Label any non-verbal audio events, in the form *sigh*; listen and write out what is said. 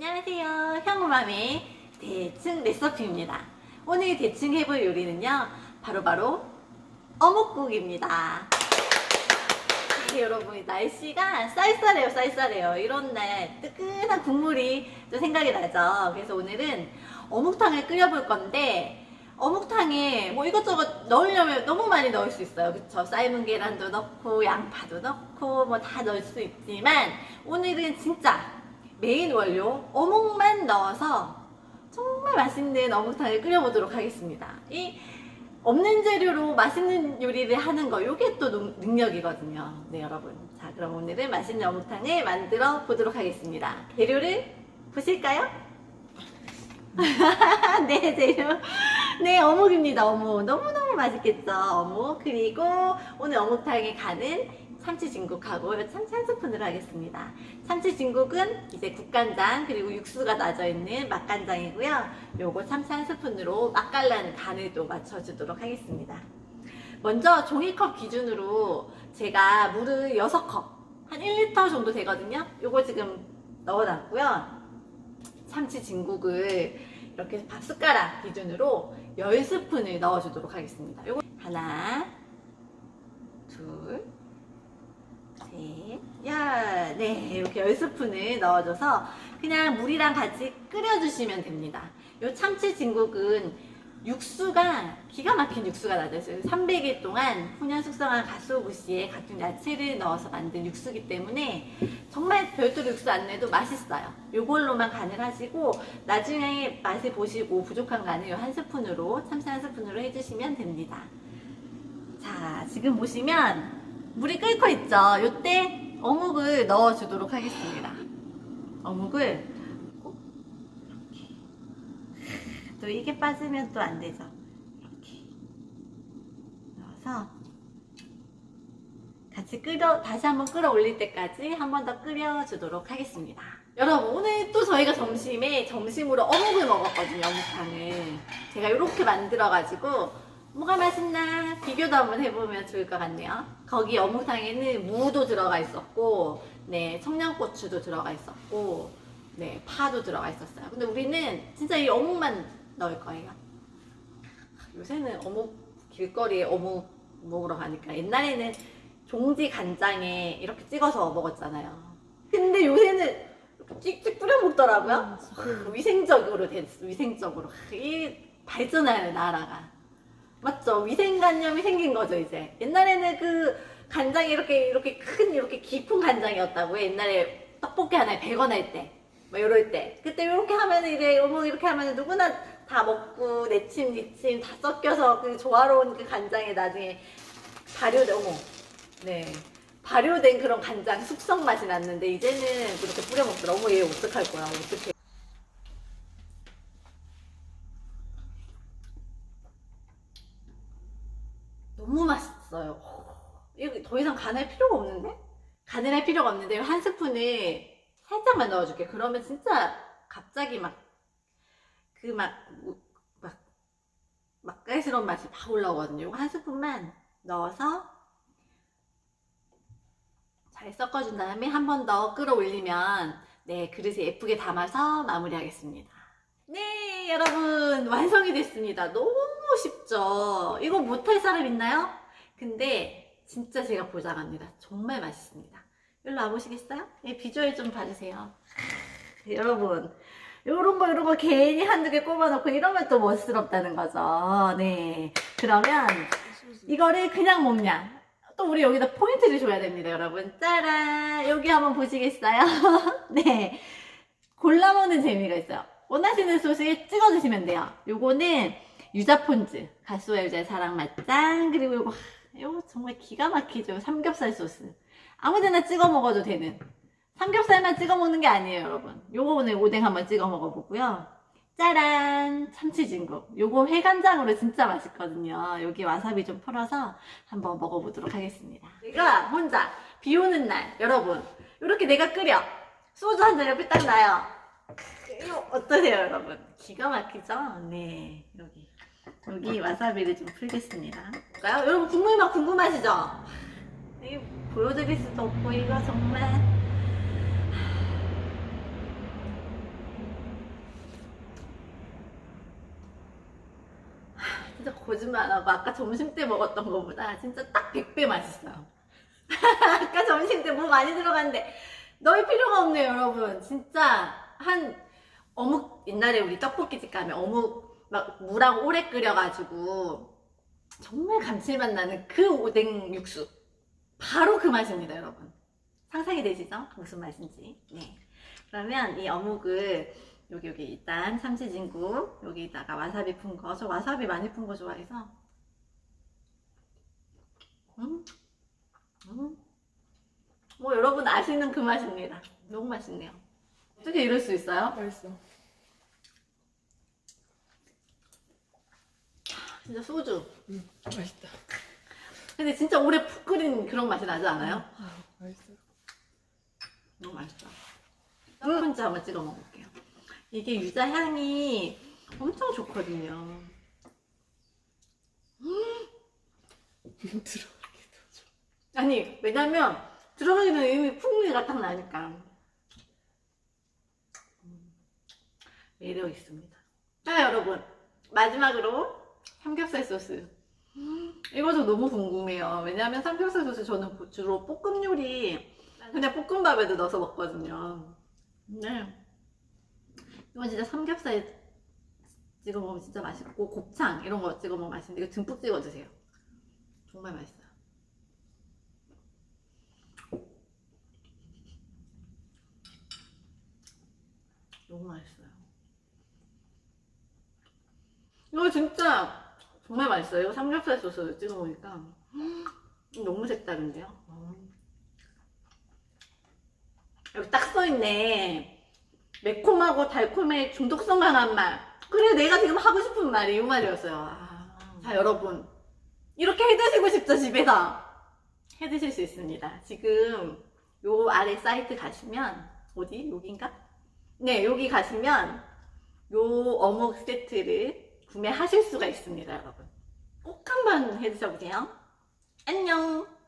안녕하세요. 현우맘의 대충 레시피입니다. 오늘 대충 해볼 요리는요. 바로 바로 어묵국입니다. 네, 여러분 날씨가 쌀쌀해요 쌀쌀해요 이런 날 뜨끈한 국물이 좀 생각이 나죠 그래서 오늘은 어묵탕을 끓여볼 건데 어묵탕에 뭐 이것저것 넣으려면 너무 많이 넣을 수 있어요 그쵸 삶은 계란도 넣고 양파도 넣고 뭐 다 넣을 수 있지만 오늘은 진짜 메인 원료 어묵만 넣어서 정말 맛있는 어묵탕을 끓여보도록 하겠습니다 이 없는 재료로 맛있는 요리를 하는 거 이게 또 능- 능력이거든요. 네 여러분. 자 그럼 오늘은 맛있는 어묵탕을 만들어 보도록 하겠습니다. 재료를 보실까요? *laughs* 네 재료. 네 어묵입니다. 어묵 너무너무 맛있겠죠. 어묵 그리고 오늘 어묵탕에 가는 참치 진국하고 참치 한 스푼으로 하겠습니다. 참치 진국은 이제 국간장 그리고 육수가 나져 있는 맛간장이고요. 요거 참치 한 스푼으로 맛깔나는 간을 또 맞춰주도록 하겠습니다. 먼저 종이컵 기준으로 제가 물을 6컵, 한 1리터 정도 되거든요. 요거 지금 넣어놨고요. 참치 진국을 이렇게 밥 숟가락 기준으로 10스푼을 넣어주도록 하겠습니다. 요거 하나, 네, 이렇게 10스푼을 넣어줘서 그냥 물이랑 같이 끓여주시면 됩니다. 요 참치 진국은 육수가 기가 막힌 육수가 나죠. 300일 동안 훈연 숙성한 가스오부시에 각종 야채를 넣어서 만든 육수기 때문에 정말 별도로 육수 안 내도 맛있어요. 요걸로만 간을 하시고 나중에 맛을 보시고 부족한 간을 요한 스푼으로 참치 한 스푼으로 해주시면 됩니다. 자, 지금 보시면 물이 끓고 있죠. 요때 어묵을 넣어주도록 하겠습니다. 어묵을. 또 이게 빠지면 또 안 되죠. 이렇게 넣어서 같이 끓여 다시 한번 끌어올릴 때까지 한 번 더 끓여주도록 하겠습니다. 여러분 오늘 또 저희가 점심에 점심으로 어묵을 먹었거든요. 어묵탕을 제가 이렇게 만들어가지고 뭐가 맛있나 비교도 한번 해보면 좋을 것 같네요. 거기 어묵탕에는 무도 들어가 있었고, 네 청양고추도 들어가 있었고, 네 파도 들어가 있었어요. 근데 우리는 진짜 이 어묵만 넣을 거예요. 요새는 어묵 길거리에 어묵 먹으러 가니까 옛날에는 종지 간장에 이렇게 찍어서 먹었잖아요. 근데 요새는 이렇게 찍찍 뿌려 먹더라고요. 위생적으로 됐어, 위생적으로. 이 발전하는 나라가. 맞죠? 위생관념이 생긴 거죠, 이제. 옛날에는 그 간장이 이렇게, 이렇게 큰, 이렇게 깊은 간장이었다고요. 옛날에 떡볶이 하나에 100원 할 때. 뭐 이럴 때. 그때 이렇게 하면 이래, 어묵 이렇게 하면 누구나 다 먹고, 내침, 니침 다 섞여서 그 조화로운 그 간장에 나중에 발효된, 어머. 네. 발효된 그런 간장 숙성 맛이 났는데, 이제는 그렇게 뿌려 먹더라. 어머, 얘 어떡할 거야, 어떡해. 너무 맛있어요. 이거 더 이상 간할 필요가 없는데? 간을 할 필요가 없는데 한 스푼을 살짝만 넣어줄게. 그러면 진짜 갑자기 막 그 막막 맛깔스러운 맛이 막 올라오거든요. 한 스푼만 넣어서 잘 섞어준 다음에 한 번 더 끌어올리면 네 그릇에 예쁘게 담아서 마무리하겠습니다. 네 여러분 완성이 됐습니다. 너무 쉽죠? 이거 못할 사람 있나요? 근데 진짜 제가 보장합니다. 정말 맛있습니다. 일로 와보시겠어요? 네, 비주얼 좀 봐주세요. 네, *laughs* 여러분 요런 거 요런 거 괜히 한두 개 꼽아놓고 이러면 또 멋스럽다는 거죠. 네 그러면 이거를 그냥 먹냐? 또 우리 여기다 포인트를 줘야 됩니다, 여러분. 짜란! 여기 한번 보시겠어요? *laughs* 네. 골라 먹는 재미가 있어요. 원하시는 소스에 찍어주시면 돼요. 요거는 유자폰즈, 가수와 유자의 사랑 맛장, 그리고 요거, 하, 요거 정말 기가 막히죠. 삼겹살 소스. 아무 데나 찍어 먹어도 되는. 삼겹살만 찍어 먹는 게 아니에요, 여러분. 요거 오늘 오뎅 한번 찍어 먹어보고요. 짜란! 참치진국. 요거 회간장으로 진짜 맛있거든요. 여기 와사비 좀 풀어서 한번 먹어보도록 하겠습니다. 제가 혼자 비 오는 날, 여러분. 이렇게 내가 끓여. 소주 한 잔 옆에 딱. 이거 어떠세요, 여러분? 기가 막히죠? 네, 여기. 여기 와사비를 좀 풀겠습니다. 볼까요? 여러분 국물 맛 궁금하시죠? 이 보여드릴 수도 없고 이거 정말 진짜 거짓말하고 아까 점심 때 먹었던 것보다 진짜 딱 100배 맛있어요. *laughs* 아까 점심 때물 뭐 많이 들어갔는데 넣을 필요가 없네요 여러분. 진짜 한 어묵 옛날에 우리 떡볶이집 가면 어묵 막 물하고 오래 끓여가지고 정말 감칠맛 나는 그 오뎅 육수 바로 그 맛입니다, 여러분. 상상이 되시죠? 무슨 맛인지. 네. 그러면 이 어묵을 여기 여기 일단 참치진국 여기다가 와사비 푼 거. 저 와사비 많이 푼 거 좋아해서. 음, 음. 뭐 여러분 아시는 그 맛입니다. 너무 맛있네요. 어떻게 이럴 수 있어요? 맛있어. 진짜 소주. 응, 맛있다. 근데 진짜 오래 푹 끓인 그런 맛이 나지 않아요? 아, 맛있어. 너무 맛있다. 첫 번째 한번 찍어 먹을게요. 이게 유자 향이 엄청 좋거든요. 들어가기도 좀. 아니 왜냐면 들어가기 전에 이미 풍미가 딱 나니까 음, 매력 있습니다. 자 여러분 마지막으로 삼겹살 소스. 음, 이것도 너무 궁금해요. 왜냐면 삼겹살 소스 저는 보- 주로 볶음 요리 그냥 볶음밥에도 넣어서 먹거든요. 네. 이건 진짜 삼겹살 찍어 먹으면 진짜 맛있고 곱창 이런 거 찍어 먹으면 맛있는데 이거 듬뿍 찍어 드세요. 정말 맛있어요. 너무 맛있어요. 이거 진짜 정말 맛있어요. 이거 삼겹살 소스 찍어 음, 너무 색다른데요. 음. 여기 딱 써있네. 매콤하고 달콤의 중독성 강한 맛. 그래 내가 지금 하고 싶은 말이 이 말이었어요. 아, 자 여러분 이렇게 해드시고 싶죠 집에서 해드실 수 있습니다. 지금 요 아래 사이트 가시면 어디 여긴가? 네 여기 가시면 요 어묵 세트를 구매하실 수가 있습니다 여러분. 꼭 한번 해드셔보세요. 안녕.